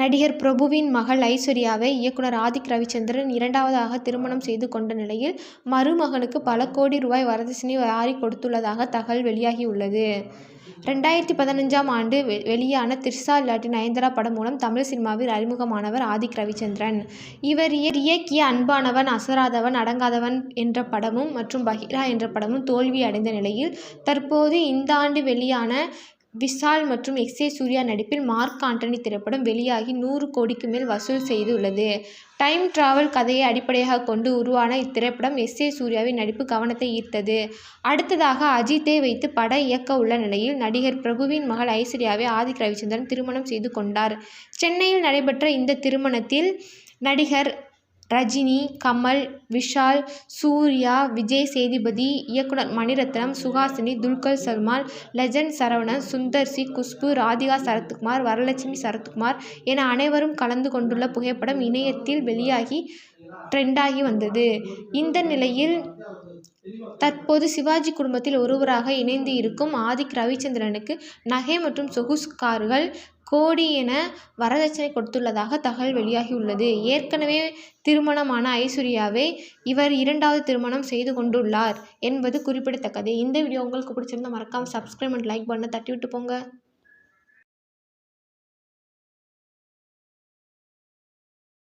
நடிகர் பிரபுவின் மகள் ஐஸ்வர்யாவை இயக்குனர் ஆதிக் ரவிச்சந்திரன் இரண்டாவதாக திருமணம் செய்து கொண்ட நிலையில் மருமகனுக்கு பல கோடி ரூபாய் வரதட்சணை வாரி கொடுத்துள்ளதாக தகவல் வெளியாகியுள்ளது. ரெண்டாயிரத்தி பதினஞ்சாம் ஆண்டு வெளியான திரிசா இல்லாட்டி நயன்தாரா படம் மூலம் தமிழ் சினிமாவில் அறிமுகமானவர் ஆதிக் ரவிச்சந்திரன். இவர் இயக்கிய அன்பானவன், அசராதவன், அடங்காதவன் என்ற படமும் மற்றும் பஹிரா என்ற படமும் தோல்வி அடைந்த நிலையில் தற்போது இந்தாண்டு வெளியான விஷால் மற்றும் எஸ். ஏ. சூர்யா நடிப்பில் மார்க் ஆண்டனி திரைப்படம் வெளியாகி நூறு கோடிக்கு மேல் வசூல் செய்துள்ளது. டைம் டிராவல் கதையை அடிப்படையாக கொண்டு உருவான இத்திரைப்படம் எஸ். ஏ. சூர்யாவின் நடிப்பு கவனத்தை ஈர்த்தது. அடுத்ததாக அஜித்தை வைத்து படம் இயக்கவுள்ள நிலையில் நடிகர் பிரபுவின் மகள் ஐஸ்வர்யாவை ஆதிக் ரவிச்சந்திரன் திருமணம் செய்து கொண்டார். சென்னையில் நடைபெற்ற இந்த திருமணத்தில் நடிகர் ரஜினி, கமல், விஷால், சூர்யா, விஜய் சேதுபதி, இயக்குனர் மணிரத்னம், சுஹாசினி, துல்கர் சல்மான், லெஜண்ட் சரவணன், சுந்தர் சி, குஷ்பு, ராதிகா சரத்குமார், வரலட்சுமி சரத்குமார் என அனைவரும் கலந்து கொண்டுள்ள புகைப்படம் இணையத்தில் வெளியாகி ட்ரெண்டாகி வந்தது. இந்த நிலையில் தற்போது சிவாஜி குடும்பத்தில் ஒருவராக இணைந்து இருக்கும் ஆதிக் ரவிச்சந்திரனுக்கு நகை மற்றும் சொகுசு கார்கள் கோடி என வரதட்சணை கொடுத்துள்ளதாக தகவல் வெளியாகியுள்ளது. ஏற்கனவே திருமணமான ஐஸ்வர்யாவை இவர் இரண்டாவது திருமணம் செய்து கொண்டுள்ளார் என்பது குறிப்பிடத்தக்கது. இந்த வீடியோ உங்களுக்கு பிடிச்சிருந்தா மறக்காமல் சப்ஸ்கிரைப் அண்ட் லைக் பண்ண தட்டி விட்டு போங்க.